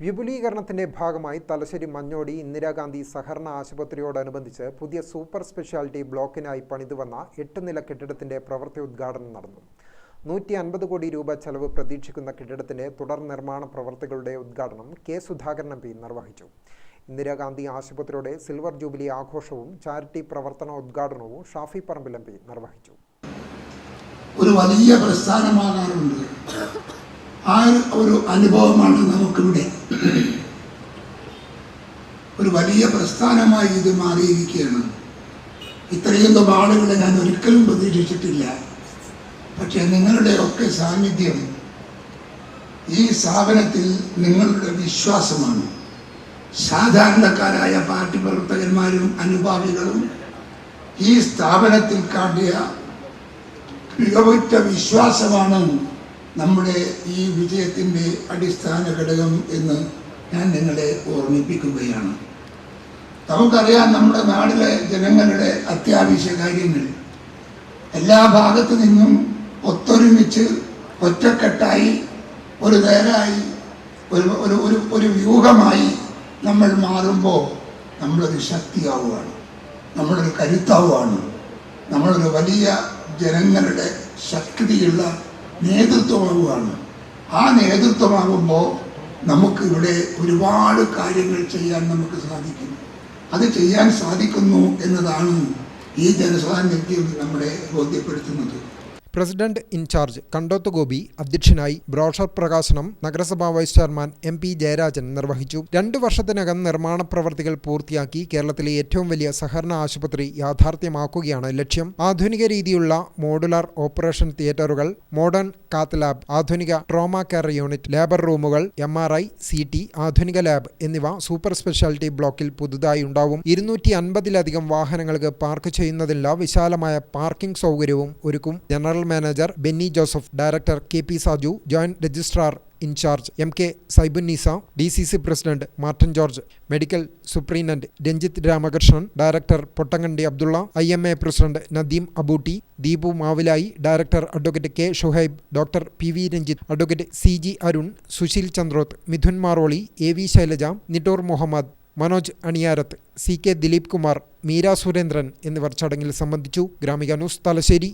വിപുലീകരണത്തിന്റെ ഭാഗമായി തലശ്ശേരി മഞ്ഞോടി ഇന്ദിരാഗാന്ധി സഹകരണ ആശുപത്രിയോടനുബന്ധിച്ച് പുതിയ സൂപ്പർ സ്പെഷ്യാലിറ്റി ബ്ലോക്കിനായി പണിതുവന്ന എട്ട് നില കെട്ടിടത്തിന്റെ പ്രവൃത്തി ഉദ്ഘാടനം നടന്നു. നൂറ്റി അൻപത് കോടി രൂപ ചെലവ് പ്രതീക്ഷിക്കുന്ന കെട്ടിടത്തിന്റെ തുടർ നിർമ്മാണ പ്രവർത്തികളുടെ ഉദ്ഘാടനം കെ സുധാകരൻ എം പി നിർവഹിച്ചു. ഇന്ദിരാഗാന്ധി ആശുപത്രിയുടെ സിൽവർ ജൂബിലി ആഘോഷവും ചാരിറ്റി പ്രവർത്തന ഉദ്ഘാടനവും ഷാഫി പറമ്പിൽ എം പി നിർവഹിച്ചു. ഒരു വലിയ പ്രസ്ഥാനമാകാറുണ്ട്. ആ ഒരു അനുഭവമാണ് നമുക്കിവിടെ ഒരു വലിയ പ്രസ്ഥാനമായി ഇത് മാറിയിരിക്കുകയാണ്. ഇത്രയൊന്നും ആളുകളെ ഞാൻ ഒരിക്കലും പ്രതീക്ഷിച്ചിട്ടില്ല. പക്ഷെ നിങ്ങളുടെ ഒക്കെ സാന്നിധ്യം ഈ സ്ഥാപനത്തിൽ നിങ്ങളുടെ വിശ്വാസമാണ്. സാധാരണക്കാരായ പാർട്ടി പ്രവർത്തകന്മാരും അനുഭാവികളും ഈ സ്ഥാപനത്തിൽ കാട്ടിയ മികവുറ്റ വിശ്വാസമാണ് നമ്മുടെ ഈ വിജയത്തിന്റെ അടിസ്ഥാന ഘടകം എന്ന് ഞാൻ നിങ്ങളെ ഓർമ്മിപ്പിക്കുകയാണ്. നമുക്കറിയാം നമ്മുടെ നാടിലെ ജനങ്ങളുടെ അത്യാവശ്യ കാര്യങ്ങൾ. എല്ലാ ഭാഗത്തു നിന്നും ഒത്തൊരുമിച്ച് ഒറ്റക്കെട്ടായി ഒരു നേരായി ഒരു ഒരു ഒരു വ്യൂഹമായി നമ്മൾ മാറുമ്പോൾ നമ്മളൊരു ശക്തിയാവുകയാണ്. നമ്മളൊരു കരുത്താവുകയാണ്. നമ്മളൊരു വലിയ ജനങ്ങളുടെ ശക്തിയുള്ള നേതൃത്വമാവുകയാണ്. ആ നേതൃത്വമാകുമ്പോൾ നമുക്ക് ഇവിടെ ഒരുപാട് കാര്യങ്ങൾ ചെയ്യാൻ നമുക്ക് സാധിക്കും. അത് ചെയ്യാൻ സാധിക്കുന്നു എന്നതാണ് ഈ ജനസാന്നിധ്യം നമ്മളെ ബോധ്യപ്പെടുത്തുന്നത്. President in charge Kandoth Gopi അധ്യക്ഷനായി ബ്രോഷർ പ്രകാശനം നഗരസഭാ vice chairman M P Jayarajan നിർവഹിച്ചു. രണ്ടു വർഷത്തിനകം നിർമ്മാണ പ്രവർത്തികൾ പൂർത്തിയാക്കി കേരളത്തിലെ ഏറ്റവും വലിയ സഹകരണ ആശുപത്രി യാഥാർത്ഥ്യമാക്കുകയാണ് ലക്ഷ്യം. ആധുനിക രീതിയിലുള്ള മോഡുലാർ ഓപ്പറേഷൻ തിയേറ്ററുകൾ മോഡേൺ കാത്ത് ലാബ് ആധുനിക ട്രോമ കെയർ യൂണിറ്റ് ലേബർ റൂമുകൾ M R I C T ആധുനിക ലാബ് എന്നിവ സൂപ്പർ സ്പെഷ്യാലിറ്റി ബ്ലോക്കിൽ പുതുതായി ഉണ്ടാവും. ഇരുന്നൂറ്റി അൻപതിലധികം വാഹനങ്ങൾക്ക് പാർക്ക് ചെയ്യുന്നതിനുള്ള വിശാലമായ പാർക്കിംഗ് സൗകര്യവും ഒരുക്കും. General manager Benny Joseph director K P Saju joint registrar in charge M K Saibunnisa D C C president Martin George medical സൂപ്രീനന്റ് Ranjith Ramakrishnan director Pottangandi Abdulla I M A president Nadeem Abootty Deepu Mavilayi director advocate K Shuhaib doctor P V Ranjith advocate C G Arun Susheel Chandroth Mithun Maroli A V Shailaja Nittoor Muhammed Manoj Aniyarath C K Dileep Kumar Meera Surendran എന്നിവർ ചടങ്ങിൽ സംബന്ധിച്ചു. Gramika news Thalassery.